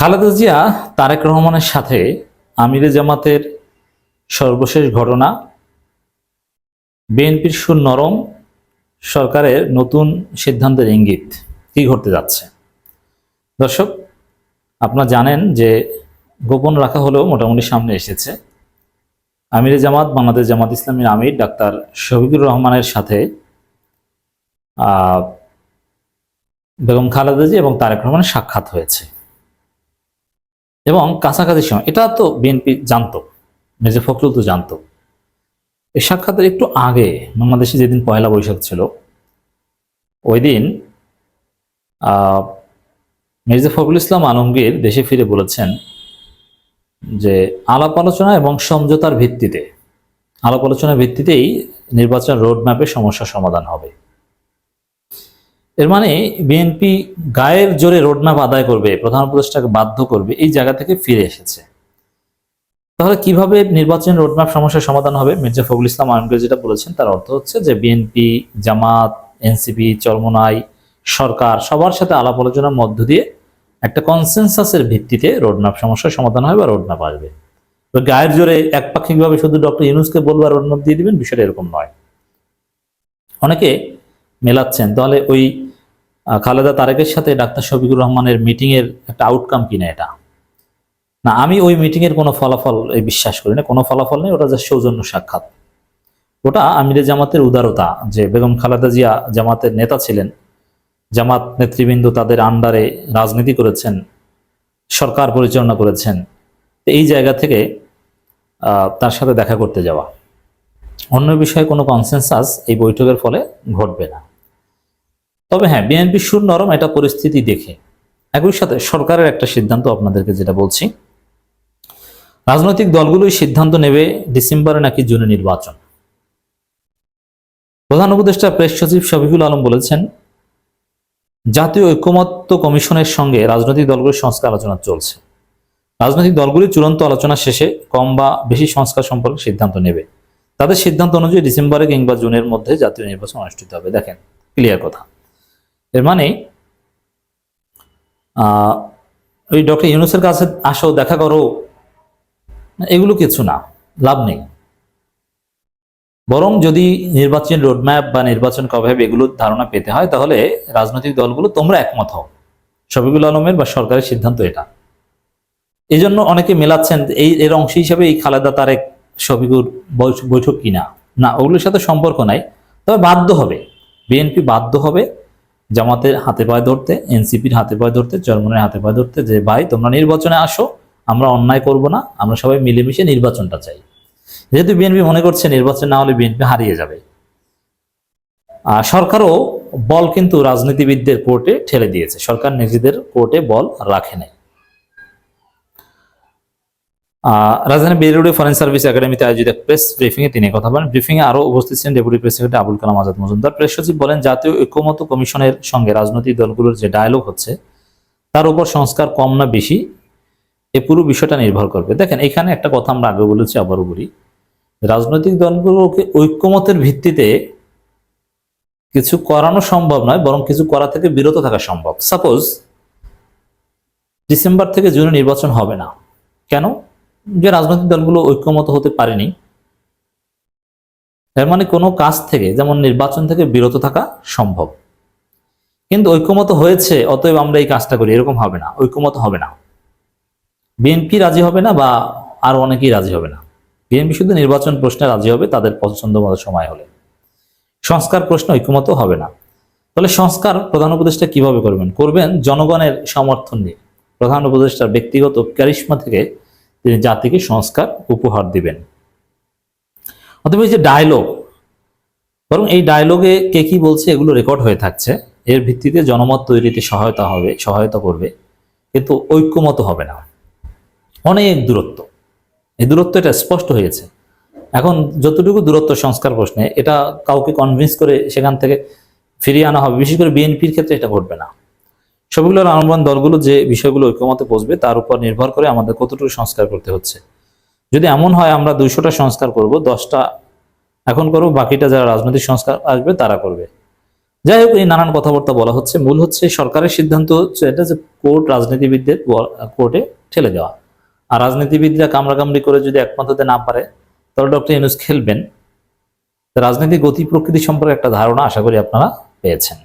খালেদা জিয়া, তারেক রহমানের সাথে আমিরে জামাতের সর্বশেষ ঘটনা। বিএনপির সুর নরম সরকারের নতুন সিদ্ধান্তের ইঙ্গিত। কি ঘটতে যাচ্ছে? দর্শক, আপনারা জানেন যে গোপন রাখা হলেও মোটামুটি সামনে এসেছে। আমিরে জামাত, বাংলাদেশ জামাত ইসলামীর আমির ডাক্তার শফিকুর রহমানের সাথে বেগম খালেদা জি এবং তারেক রহমানের সাক্ষাৎ হয়েছে। এবং কাছাকাছি সময়, এটা তো বিএনপি জানতো, মির্জা ফখরুল তো জানতো। এই সাক্ষাতের একটু আগে বাংলাদেশে যেদিন পয়লা বৈশাখ ছিল ওই দিন মির্জা ফখরুল ইসলাম আলমগীর দেশে ফিরে বলেছেন যে আলাপ আলোচনা এবং সমঝোতার ভিত্তিতে, আলাপ আলোচনার ভিত্তিতেই নির্বাচন রোডম্যাপে সমস্যার সমাধান হবে। এর মানে বিএনপি গায়ের জোরে রোডম্যাপ আদায় করবে, প্রধান উপদেষ্টাকে বাধ্য করবে, এই জায়গা থেকে ফিরে এসেছে। তাহলে কীভাবে নির্বাচন রোডম্যাপ সমস্যার সমাধান হবে? মির্জা ফখরুল ইসলাম আলমগীর যেটা বলেছেন, তার অর্থ হচ্ছে যে বিএনপি জামাত এনসিপি চরমোনাই, সরকার সবার সাথে আলাপ আলোচনার মধ্য দিয়ে একটা কনসেনসাসের ভিত্তিতে রোডম্যাপ সমস্যার সমাধান হবে বা রোডম্যাপ আসবে। গায়ের জোরে একপাক্ষিকভাবে শুধু ডক্টর ইউনুসকে বলব আর রোডম্যাপ দিয়ে দিবেন, বিষয়টা এরকম নয়। অনেকে মেলাচ্ছেন, তাহলে ওই খালেদা তারেকের সাথে ডাক্তার শফিকুর রহমানের মিটিং এর একটা আউটকাম কিনা এটা? না, আমি ওই মিটিং এর কোনো ফলাফল এই বিশ্বাস করি না। কোনো ফলাফল নেই, ওটা জাস্ট সৌজন্য সাক্ষাৎ। ওটা আমিরে জামাতের উদারতা, যে বেগম খালেদা জিয়া জামাতের নেতা ছিলেন, জামাত নেতৃবৃন্দ তাদের আন্ডারে রাজনীতি করেছেন, সরকার পরিচালনা করেছেন এই জায়গা থেকে তার সাথে দেখা করতে যাওয়া। অন্য বিষয়ে কোনো কনসেনসাস এই বৈঠকের ফলে ঘটবে না। তবে হ্যাঁ বিএনপি সুর নরম, এটা পরিস্থিতি দেখে। একই সাথে সরকারের একটা সিদ্ধান্ত আপনাদেরকে যেটা বলছি, রাজনৈতিক দলগুলোই সিদ্ধান্ত নেবে ডিসেম্বরে নাকি জুনে নির্বাচন। প্রধান উপদেষ্টা প্রেস সচিব শফিকুল আলম বলেছেন, জাতীয় ঐক্যমত্য কমিশনের সঙ্গে রাজনৈতিক দলগুলির সংস্কার আলোচনা চলছে। রাজনৈতিক দলগুলি চূড়ান্ত আলোচনা শেষে কম বা বেশি সংস্কার সম্পর্কে সিদ্ধান্ত নেবে। তাদের সিদ্ধান্ত অনুযায়ী ডিসেম্বরে কিংবা জুনের মধ্যে জাতীয় নির্বাচন অনুষ্ঠিত হবে। দেখেন, ক্লিয়ার কথা। এর মানে ওই ডক্টর ইউনুসের কাছে আসো, দেখা করো, এগুলো কিছু না, লাভ নেই। বরং যদি নির্বাচন রোডম্যাপ বা নির্বাচন কবে হবে এগুলোর ধারণা পেতে হয়, তাহলে রাজনৈতিক দলগুলো তোমরা একমত হও। শফিকুল আলমের বা সরকারের সিদ্ধান্ত এটা। এই জন্য অনেকে মেলাচ্ছেন, এই, এর অংশ হিসাবে এই খালেদা তারেক, শফিকুর বৈঠ- বৈঠক কিনা? না, ওগুলোর সাথে সম্পর্ক নাই। তবে বাধ্য হবে। বিএনপি বাধ্য হবে জামাতের হাতে পায়ে ধরতে, এনসিপির হাতে পায়ে ধরতে, চরমনের হাতে পায়ে ধরতে যে, ভাই, তোমরা নির্বাচনে আসো, আমরা অন্যায় করব না, আমরা সবাই মিলেমিশে নির্বাচনটা চাই। যেহেতু বিএনপি মনে করছে নির্বাচন না হলে বিএনপি হারিয়ে যাবে। আর সরকারও বল কিন্তু রাজনীতিবিদদের কোর্টে ঠেলে দিয়েছে। সরকার নিজেদের কোর্টে বল রাখে নাই। রাজধানী বেরুড়ে ফরেন সার্ভিস একাডেমিতে আয়োজিত এক প্রেস এ তিনি কথা বলেন। ব্রিফিং এ আরও উপস্থিত ছিলেন deputy press secretary Abul Kalam Azad Majumdar. Press সচিব বলেন, জাতীয় ঐক্যমত কমিশনের সঙ্গে রাজনৈতিক দলগুলোর যে ডায়ালগ হচ্ছে, তার উপর সংস্কার কম না বেশি, এ পুরো বিষয়টা নির্ভর করবে। দেখেন, এখানে একটা কথা আমরা আগে বলেছি, আবারও বলি। রাজনৈতিক দলগুলোকে ঐক্যমতের ভিত্তিতে কিছু করানো সম্ভব নয়, বরং কিছু করা থেকে বিরত থাকা সম্ভব। সাপোজ ডিসেম্বর থেকে জুনে নির্বাচন হবে না। কেন? যে রাজনৈতিক দলগুলো ঐক্যমত হতে পারেনি এর মানে কোনো কাজ থেকে যেমন নির্বাচন থেকে বিরত থাকা সম্ভব। কিন্তু ঐক্যমত হয়েছে, অতএব আমরা এই কাজটা করি, এরকম হবে না, ঐক্যমত হবে না। বিএনপি রাজি হবে না বা আর অনেকেই রাজি হবে না। বিএনপি শুধু নির্বাচন প্রশ্নে রাজি হবে, তাদের পছন্দ মতো সময় হলে। সংস্কার প্রশ্ন ঐক্যমত হবে না। তাহলে সংস্কার প্রধান উপদেষ্টা কীভাবে করবেন? করবেন জনগণের সমর্থন নিয়ে। প্রধান উপদেষ্টার ব্যক্তিগত ক্যারিশমা থেকে তিনি জাতিকে সংস্কার, উপহার দিবেন। অথবা এই যে ডায়লগ বরং এই ডায়লগে কে কি বলছে এগুলো রেকর্ড হয়ে থাকছে। এর ভিত্তিতে জনমত তৈরিতে সহায়তা হবে, সহায়তা করবে, কিন্তু ঐক্যমত হবে না। অনেক দূরত্ব। এই দূরত্ব এটা স্পষ্ট হয়েছে। এখন যতটুকু দূরত্ব সংস্কার প্রশ্নে, এটা কাউকে কনভিন্স করে সেখান থেকে ফিরিয়ে আনা হবে। বিশেষ করে বিএনপির ক্ষেত্রে এটা ঘটবে না। সবগুলোর আহ্বান দলগুলো যে বিষয়গুলো ঐক্যমতে পৌঁছবে তার উপর নির্ভর করে আমাদের কতটুকু সংস্কার করতে হচ্ছে। যদি এমন হয় আমরা দুইশোটা সংস্কার করব, দশটা এখন করব, বাকিটা যারা রাজনৈতিক সংস্কার আসবে তারা করবে। যাই হোক, এই নানান কথাবার্তা বলা হচ্ছে। মূল হচ্ছে সরকারের সিদ্ধান্ত হচ্ছে এটা যে কোর্ট রাজনীতিবিদদের কোর্টে ঠেলে দেওয়া। আর রাজনীতিবিদরা কামড়াকামড়ি করে যদি একমত হতে না পারে, তাহলে ডক্টর ইউনুস খেলবেন। রাজনীতির গতি প্রকৃতি সম্পর্কে একটা ধারণা আশা করি আপনারা পেয়েছেন।